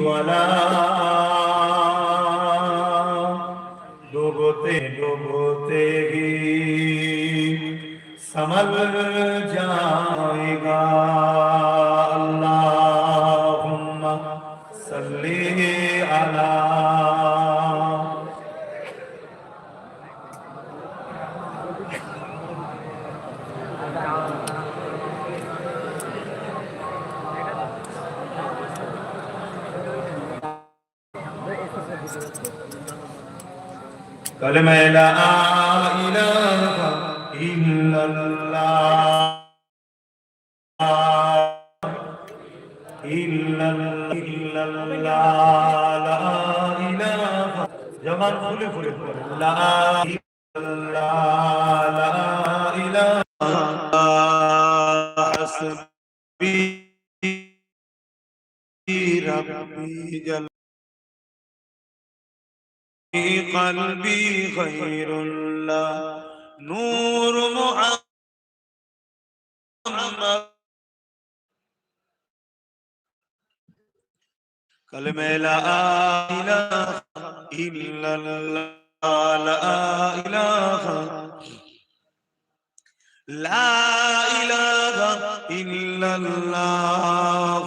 ওয়ালা ডুবতে ডুবতে ही समल जाएगा কলমায়ে লা ইলাহা ইল্লাল্লাহ জবান ফুলে ফুলে লা ইলাহা ربي جل في قلبي خير الله نور محمد. كلمة لا إله إلا الله. لا إله. لا إله إلا الله.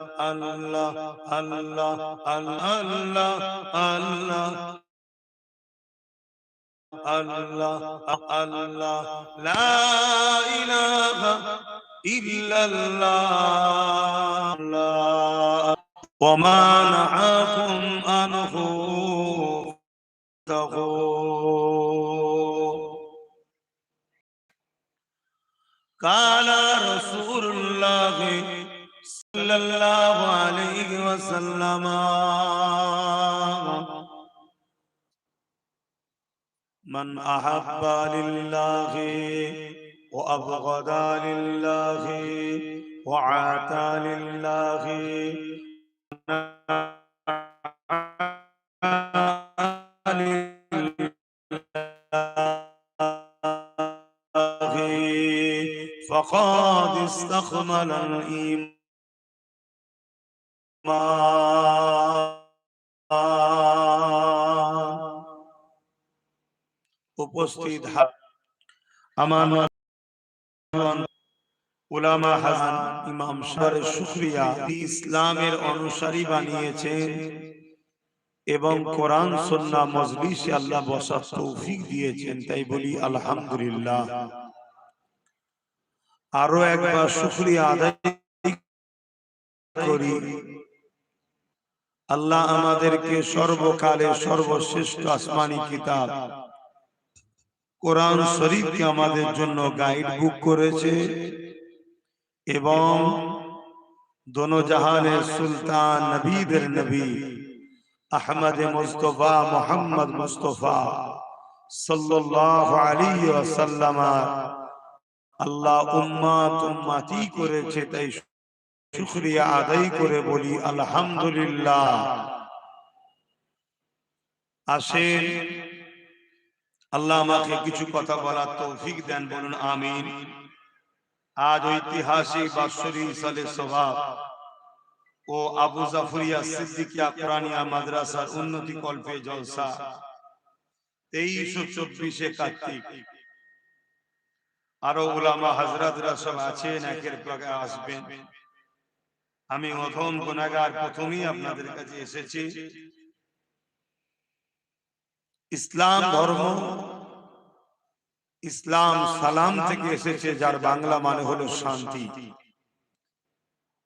الله الله الله الله الله الله لا إله إلا الله وما نعاكم أن قال الله عليه وسلم. من أحب لله وأبغض لله وعاتى لله. فقد استكمل الإيمان. উপস্থিত ইসলামের অনুসারী বানিয়েছেন এবং কোরআন সন্না মজলিসে আল্লাহ বসার তৌফিক দিয়েছেন, তাই বলি আলহামদুলিল্লাহ। আরও একবার শুকরিয়া আদায় করি। আল্লাহ আমাদেরকে সর্বকালে সর্বশ্রেষ্ঠ আসমানি কিতাব। কোরআন শরীফকে আমাদের জন্য গাইড বুক করেছে এবং দোনো জাহানের সুলতান নবীদের নবী আহমদ মুস্তফা মোহাম্মদ মুস্তফা সাল্লাল্লাহু আলাইহি ওয়াসাল্লাম আল্লাহ উম্মাত উম্মাতি করেছে তাই শুকরিয়া আদায় করে বলি, আলহামদুলিল্লাহ। আসেন। আল্লাহ আমাকে কিছু কথা বলার তৌফিক দেন, বলুন আমিন। আজ ঐতিহাসিক বাৎসরী সালে স্বভাব ও আবু জাফরিয়া সিদ্দিকিয়া কোরআনিয়া মাদ্রাসার উন্নতি কল্পে জলসা, তেইশ চব্বিশে কার্তিক আরও ওলামা হাজরাতরা সব আছেন, একের পর এক আসবেন। আমি অথম গুনাগার প্রথমেই আপনাদের কাছে এসেছি। ইসলাম ধর্ম ইসলাম সালাম থেকে এসেছে যার বাংলা মানে হলো শান্তি।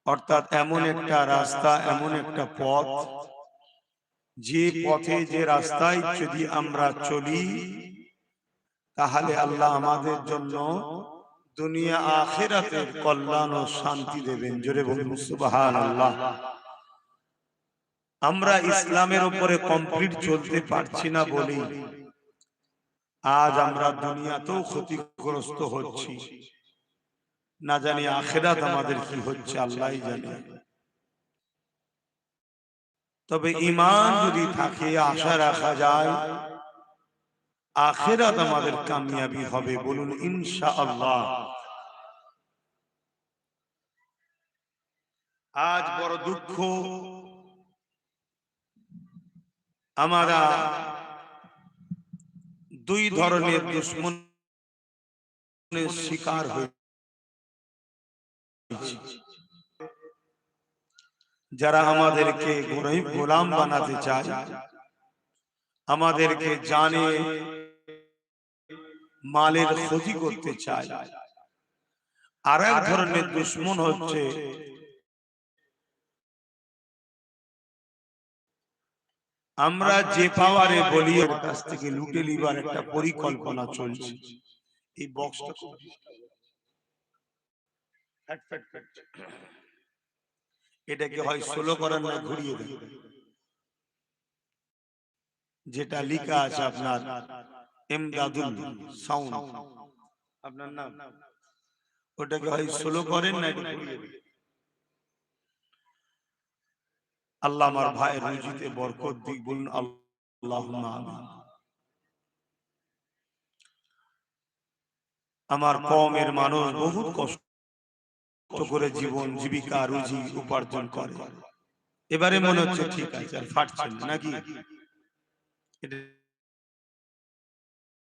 অর্থাৎ এমন একটা রাস্তা এমন একটা পথ যে পথে যে রাস্তায় যদি আমরা চলি তাহলে আল্লাহ আমাদের জন্য দুনিয়া আখেরাতের কল্যাণ ও শান্তি দেবেন। জোরে বলুন সুবহানাল্লাহ। আমরা ইসলামের উপরে কমপ্লিট চলতে পারছি না বলেই। আজ আমরা দুনিয়াতেও ক্ষতিগ্রস্ত হচ্ছি। না জানি আখেরাত আমাদের কি হচ্ছে আল্লাহ জানে। তবে ইমান যদি থাকে আশা রাখা যায়। আখেরাত আমাদের কামিয়াবি হবে বলুন ইনশা আল্লাহ আজ বড় দুঃখ আমরা দুই ধরনের দুশ্মনের শিকার হয়েছি। যারা আমাদেরকে গোলাম বানাতে চায় আমাদেরকে জানে মালের ক্ষতি করতে চায়। আর এক ধরনের দুশ্মন হচ্ছে আমরা যে পাওয়ারে বলি ওর কাছ থেকে লুটে লিবার একটা পরিকল্পনা চলছে। এই বক্সটা। এটাকে হয় ষোলো করার না ঘুরিয়ে দেয় যেটা লিখা আছে আপনার এমদাদুল সাউন্ড। আপনার নাম? ওটাকে হয় ষোলো করেন না এটা ঘুরিয়ে দেন। আল্লাহ আমার ভাইয়ের রুজিতে বরকত দিক বলুন। আল্লাহ আমার কমের মানুষ বহুত কষ্ট করে জীবন জীবিকা রুজি উপার্জন করে। এবারে মনে হচ্ছে ঠিক আছে আর ফাটছে নাকি?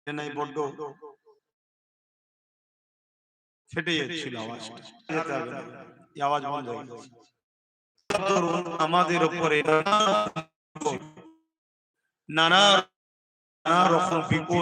নাই বড্ড ফেটে যাচ্ছিল আওয়াজটা। আওয়াজ বন্ধ হয়ে ধরুন আমাদের উপরে নানা নানা রকম বিপদ